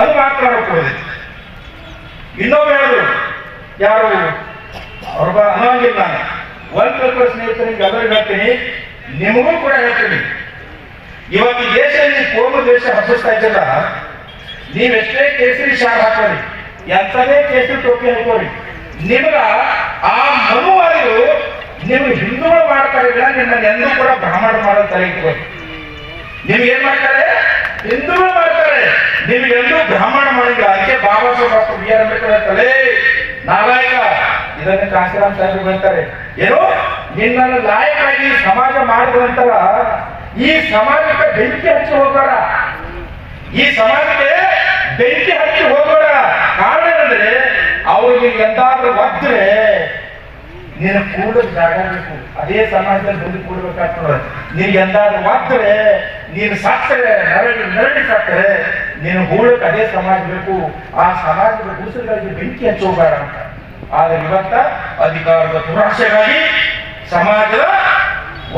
ಅದು ಹೋಗ್ತದೆ ಇನ್ನೊಬ್ಬ ಹೇಳಿದ್ರು ಯಾರು ಅವ್ರ ಅನ್ನೋಂಗಿಲ್ಲ ಒಂದು ಸ್ವಲ್ಪ ಸ್ನೇಹಿತರಿಗೆ ಗದರಿ ಹೇಳ್ತೀನಿ. ನಿಮಗೂ ಕೂಡ ಹೇಳ್ತೀನಿ. ಇವಾಗ ಈ ದೇಶದಲ್ಲಿ ಕೋಮು ದೇಶ ಹಬ್ಬಿಸ್ತಾ ಇದ್ದಲ್ಲ ನೀವೆಷ್ಟೇ ಕೇಸರಿ ಶಾರ್ ಹಾಕೋರಿ ಎಂತದೇ ಕೇಸರಿ ಟೋಪಿ ಹಾಕೋರಿ, ನಿಮ್ಗ ಆ ಮನುವಾದಿಗಳು ನಿಮ್ಗೆ ಹಿಂದೂಗಳು ಮಾಡ್ತಾರೆ ಇಲ್ಲ, ನಿಮ್ಮನ್ನ ಎಂದೂ ಕೂಡ ಬ್ರಾಹ್ಮಣ ಮಾಡೋ ತಲೆ ನಿಮ್ಗೆ ಏನ್ ಮಾಡ್ತಾರೆ? ಹಿಂದೂಗಳು ಮಾಡ್ತಾರೆ ನಿಮಗೆಲ್ಲೂ ಬ್ರಾಹ್ಮಣ ಮಾಡಿಲ್ಲ ಅದಕ್ಕೆ Baba Saheb doctor B R Ambedkar ಹೇಳ್ತಾರೆ ನಾಲಾಯಕ ಇದನ್ನ ಕಾಂತಿರಾಮ್ ಸಾಹೇಬ್ ಹೇಳ್ತಾರೆ. ಏನು, ನಿನ್ನನ್ನು ಲಾಯಕಾಗಿ ಸಮಾಜ ಮಾಡಿದ ನಂತರ ಈ ಸಮಾಜಕ್ಕೆ ಬೆಂಕಿ ಹಚ್ಚಿ ಹೋಗೋಣ ಈ ಸಮಾಜಕ್ಕೆ ಬೆಂಕಿ ಹಚ್ಚಿ ಹೋಗೋಣ ಕಾರಣ ಏನಂದ್ರೆ, ಅವ್ರಿಗೆ ಎಂದಾದ್ರೂ ಒದ್ರೆ ನೀನು ಕೂಡ ಜಾಗ ಬೇಕು ಅದೇ ಸಮಾಜದಲ್ಲಿ ಮುಂದೆ ಕೂಡಬೇಕಾಗ್ತದೆ. ನಿನ್ಗೆ ಎಂದಾದ್ರೂ ಒದ್ರೆ ನೀನು ಸಾಕ್ತಾರೆ ನರಳಿ ನರಳಿ ಸಾಕ್ತಾರೆ ನೀನು ಹೂಳಕ್ಕೆ ಅದೇ ಸಮಾಜ ಬೇಕು, ಆ ಸಮಾಜದ ಗುಡಿಸಲುಗಳಿಗೆ ಬೆಂಕಿ ಅಂತ ಹೋಗಬೇಡ ಅಂತ. ಆದ್ರೆ ಇವತ್ತ ಅಧಿಕಾರದ ದುರಾಶೆಗಾಗಿ ಸಮಾಜದ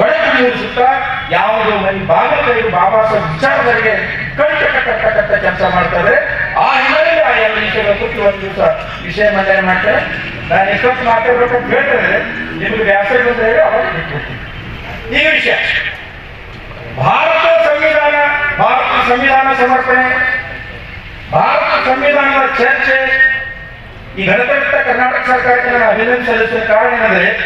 ಒಳಗೆ ಮೂಡಿಸುತ್ತಾ ಯಾವುದೋ ಮನೆ ಬಾಲಕರಿಗೆ ಬಾಬಾ ಸಾಹೇಬ್ ವಿಚಾರಗಳಿಗೆ ಕಟ್ಟ ಕೆಲಸ ಮಾಡ್ತಾರೆ. ಆ ಹಿನ್ನೆಲೆಯಲ್ಲಿ ಆ ಎಲ್ಲ ವಿಷಯಗಳ ಕುರಿತು ಒಂದು ದಿವಸ ವಿಷಯ ಮಂಡನೆ ಮಾಡ್ತಾರೆ ನಾನು ಎಷ್ಟೊತ್ತು ಮಾತಾಡ್ಬೇಕಂತ ಹೇಳ್ತಾರೆ ನಿಮಗೆ ವ್ಯಾಸಂಗ ಅಂತ ಹೇಳಿ ಅವಾಗ ಈಗ ವಿಷಯ. ಭಾಳ ಸಂವಿಧಾನ ಸಮರ್ಪಣೆ. ಭಾರತ ಸಂವಿಧಾನದ ಚರ್ಚೆ. ಈ ಗಣತಂತ್ರ ಕರ್ನಾಟಕ ಸರ್ಕಾರಕ್ಕೆ ನಾನು ಅಭಿನಂದನೆ ಕಾರಣ ಏನಂದ್ರೆ